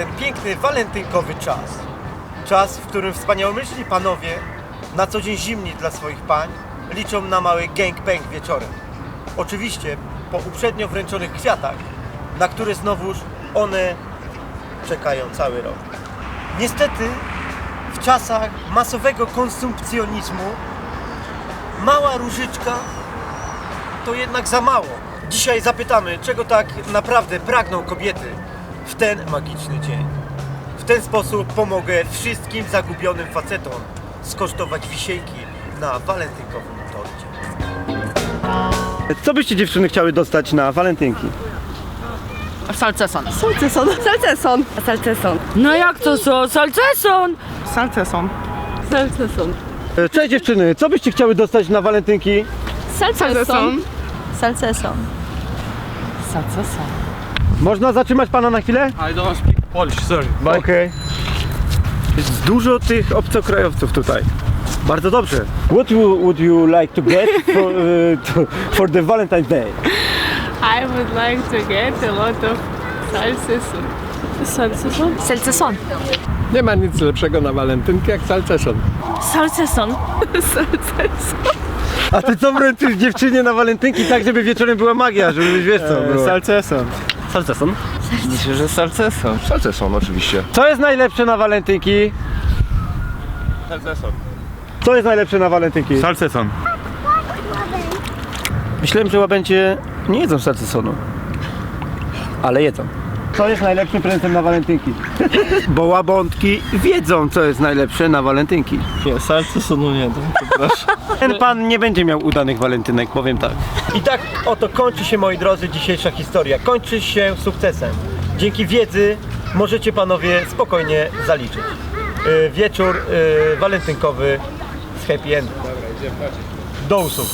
ten piękny walentynkowy czas. Czas, w którym wspaniałomyślni panowie, na co dzień zimni dla swoich pań, liczą na mały gangbang wieczorem. Oczywiście po uprzednio wręczonych kwiatach, na które znowuż one czekają cały rok. Niestety w czasach masowego konsumpcjonizmu mała różyczka to jednak za mało. Dzisiaj zapytamy, czego tak naprawdę pragną kobiety w ten magiczny dzień. W ten sposób pomogę wszystkim zagubionym facetom skosztować wisienki na walentynkowym torcie. Co byście dziewczyny chciały dostać na walentynki? Salceson. Salceson. Salceson. Salceson. No jak to co? Salceson! Salceson. Salceson. E, Cześć dziewczyny, co byście chciały dostać na walentynki? Salceson. Salceson. Salceson. Można zatrzymać pana na chwilę? I don't speak Polish, sorry. Bye. Okej. Jest dużo tych obcokrajowców tutaj. Bardzo dobrze. What you, would you like to get for, uh, to, for the Valentine's Day? I would like to get a lot of salceson. Salceson. Salceson. Nie ma nic lepszego na walentynkę jak salceson. Salceson. A ty co wręczysz dziewczynie na walentynki tak, żeby wieczorem była magia, żeby wiesz co było. Salceson. Salceson. Myślę, że salceson. Salceson oczywiście. Co jest najlepsze na walentynki? Salceson. Co jest najlepsze na walentynki? Salceson. Myślałem, że łabędzie nie jedzą salcesonu. Ale jedzą. Co jest najlepszym prezentem na walentynki? Bo łabądki wiedzą, co jest najlepsze na walentynki. Nie, salcesonu nie dam, przepraszam. Ten pan nie będzie miał udanych walentynek, powiem tak. I tak oto kończy się, moi drodzy, dzisiejsza historia. Kończy się sukcesem. Dzięki wiedzy możecie panowie spokojnie zaliczyć. Yy, wieczór yy, walentynkowy z happy endem. Do usług.